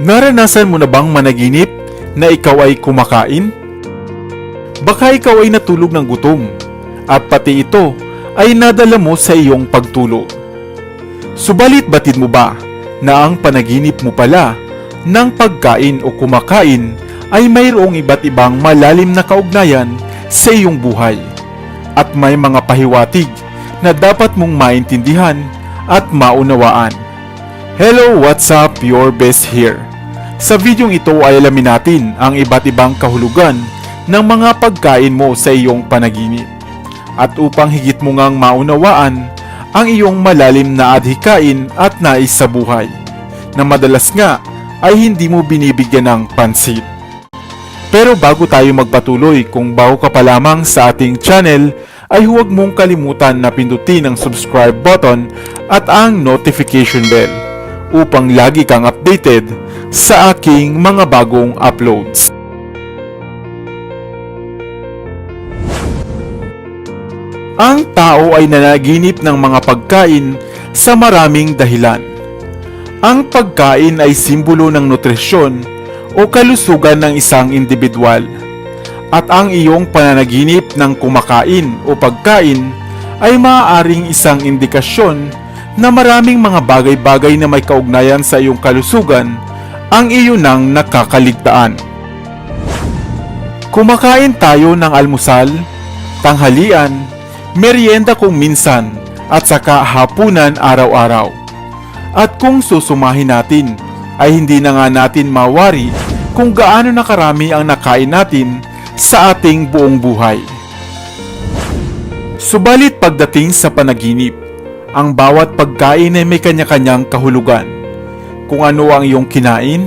Naranasan mo na bang managinip na ikaw ay kumakain? Baka ikaw ay natulog ng gutom at pati ito ay nadala mo sa iyong pagtulog. Subalit batid mo ba na ang panaginip mo pala ng pagkain o kumakain ay mayroong iba't ibang malalim na kaugnayan sa iyong buhay at may mga pahiwatig na dapat mong maintindihan at maunawaan. Hello, what's up? Your best here. Sa videong ito ay alamin natin ang iba't ibang kahulugan ng mga pagkain mo sa iyong panaginip. At upang higit mo ngang maunawaan ang iyong malalim na adhikain at nais sa buhay, na madalas nga ay hindi mo binibigyan ng pansin. Pero bago tayo magpatuloy, kung bago ka pa lamang sa ating channel, ay huwag mong kalimutan na pindutin ang subscribe button at ang notification bell upang lagi kang updated sa aking mga bagong uploads. Ang tao ay nanaginip ng mga pagkain sa maraming dahilan. Ang pagkain ay simbolo ng nutrisyon o kalusugan ng isang individual. At ang iyong pananaginip ng kumakain o pagkain ay maaaring isang indikasyon na maraming mga bagay-bagay na may kaugnayan sa iyong kalusugan ang iyo nang nakakaligtaan. Kumakain tayo ng almusal, tanghalian, merienda kung minsan, at saka hapunan araw-araw. At kung susumahin natin, ay hindi na nga natin mawari kung gaano na karami ang nakain natin sa ating buong buhay. Subalit pagdating sa panaginip, ang bawat pagkain ay may kanya-kanyang kahulugan. Kung ano ang iyong kinain,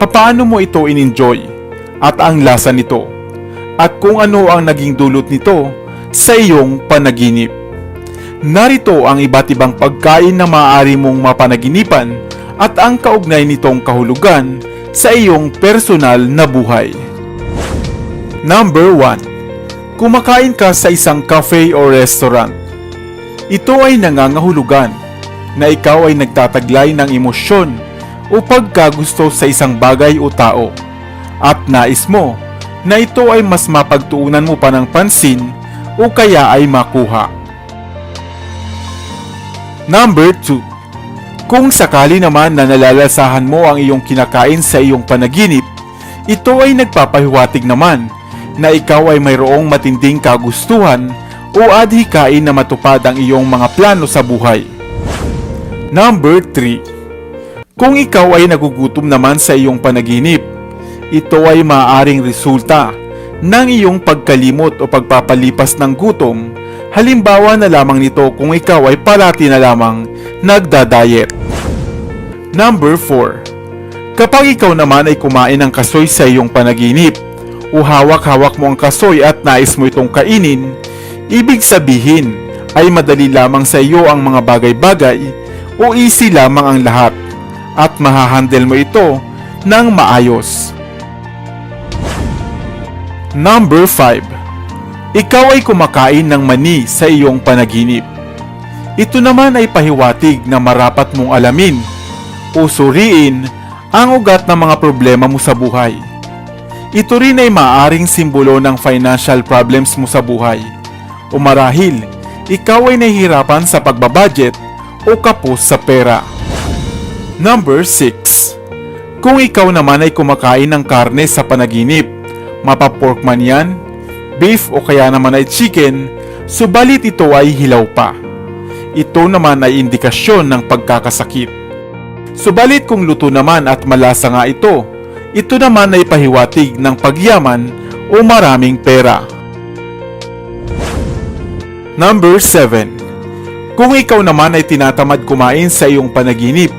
papaano mo ito in-enjoy, at ang lasa nito, at kung ano ang naging dulot nito sa iyong panaginip. Narito ang iba't ibang pagkain na maaari mong mapanaginipan at ang kaugnay nitong kahulugan sa iyong personal na buhay. Number 1. Kumakain ka sa isang cafe o restaurant. Ito ay nangangahulugan na ikaw ay nagtataglay ng emosyon o pagkagusto sa isang bagay o tao at nais mo na ito ay mas mapagtuunan mo pa ng pansin o kaya ay makuha. Number 2. Kung sakali naman na nalalasahan mo ang iyong kinakain sa iyong panaginip, ito ay nagpapahiwatig naman na ikaw ay mayroong matinding kagustuhan o adhikain na matupad ang iyong mga plano sa buhay. Number 3. Kung ikaw ay nagugutom naman sa iyong panaginip, ito ay maaaring resulta ng iyong pagkalimot o pagpapalipas ng gutom, halimbawa na lamang nito kung ikaw ay parati na lamang nagda-diet. Number 4. Kapag ikaw naman ay kumain ng kasoy sa iyong panaginip, o hawak-hawak mo ang kasoy at nais mo itong kainin, ibig sabihin ay madali lamang sa iyo ang mga bagay-bagay o easy lamang ang lahat at mahahandle mo ito ng maayos. Number 5. Ikaw ay kumakain ng mani sa iyong panaginip. Ito naman ay pahiwatig na marapat mong alamin o suriin ang ugat ng mga problema mo sa buhay. Ito rin ay maaaring simbolo ng financial problems mo sa buhay. O marahil, ikaw ay nahihirapan sa pagbabudget o kapos sa pera. Number 6. Kung ikaw naman ay kumakain ng karne sa panaginip, mapapork man yan, beef o kaya naman ay chicken, subalit ito ay hilaw pa. Ito naman ay indikasyon ng pagkakasakit. Subalit kung luto naman at malasa nga ito, ito naman ay pahiwatig ng pagyaman o maraming pera. Number 7. Kung ikaw naman ay tinatamad kumain sa iyong panaginip,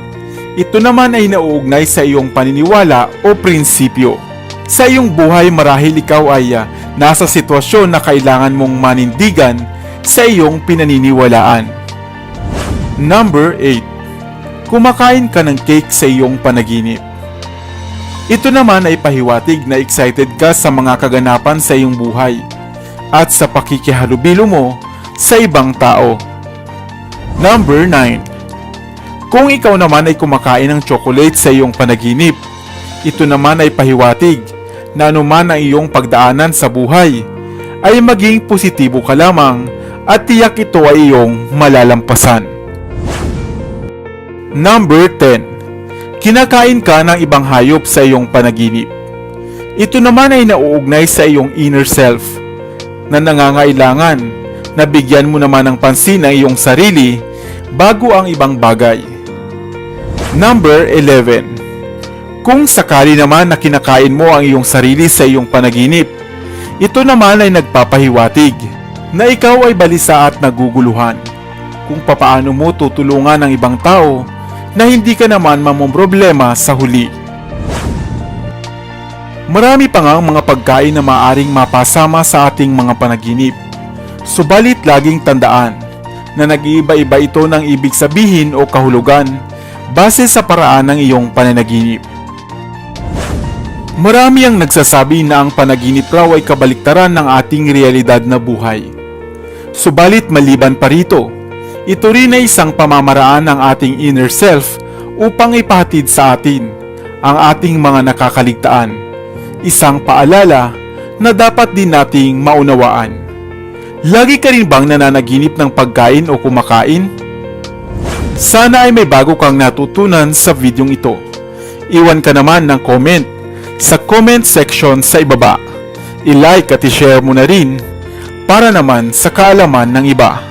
ito naman ay nauugnay sa iyong paniniwala o prinsipyo. Sa iyong buhay marahil ikaw ay ah, nasa sitwasyon na kailangan mong manindigan sa iyong pinaniniwalaan. Number 8. Kumakain ka ng cake sa iyong panaginip. Ito naman ay pahiwatig na excited ka sa mga kaganapan sa iyong buhay at sa pakikihalubilo mo sa ibang tao. Number 9. Kung ikaw naman ay kumakain ng chocolate sa iyong panaginip, Ito naman ay pahiwatig na anuman ang iyong pagdaanan sa buhay ay maging positibo ka lamang at tiyak ito ay iyong malalampasan. Number 10. Kinakain ka ng ibang hayop sa iyong panaginip. Ito naman ay nauugnay sa iyong inner self na nangangailangan na bigyan mo naman ng pansin ang iyong sarili bago ang ibang bagay. Number 11. Kung sakali naman na kinakain mo ang iyong sarili sa iyong panaginip, ito naman ay nagpapahiwatig na ikaw ay balisa at naguguluhan kung papaano mo tutulungan ang ibang tao na hindi ka naman mamomroblema sa huli. Marami pa nga ang mga pagkain na maaring mapasama sa ating mga panaginip. Subalit laging tandaan na nag-iiba-iba ito ng ibig sabihin o kahulugan base sa paraan ng iyong pananaginip. Marami ang nagsasabi na ang panaginip raw ay kabaliktaran ng ating realidad na buhay. Subalit maliban pa rito, ito rin ay isang pamamaraan ng ating inner self upang ipahatid sa atin ang ating mga nakakaligtaan. Isang paalala na dapat din nating maunawaan. Lagi ka rin bang nananaginip ng pagkain o kumakain? Sana ay may bago kang natutunan sa videong ito. Iwan ka naman ng comment sa comment section sa ibaba. I-like at i-share mo na rin para naman sa kaalaman ng iba.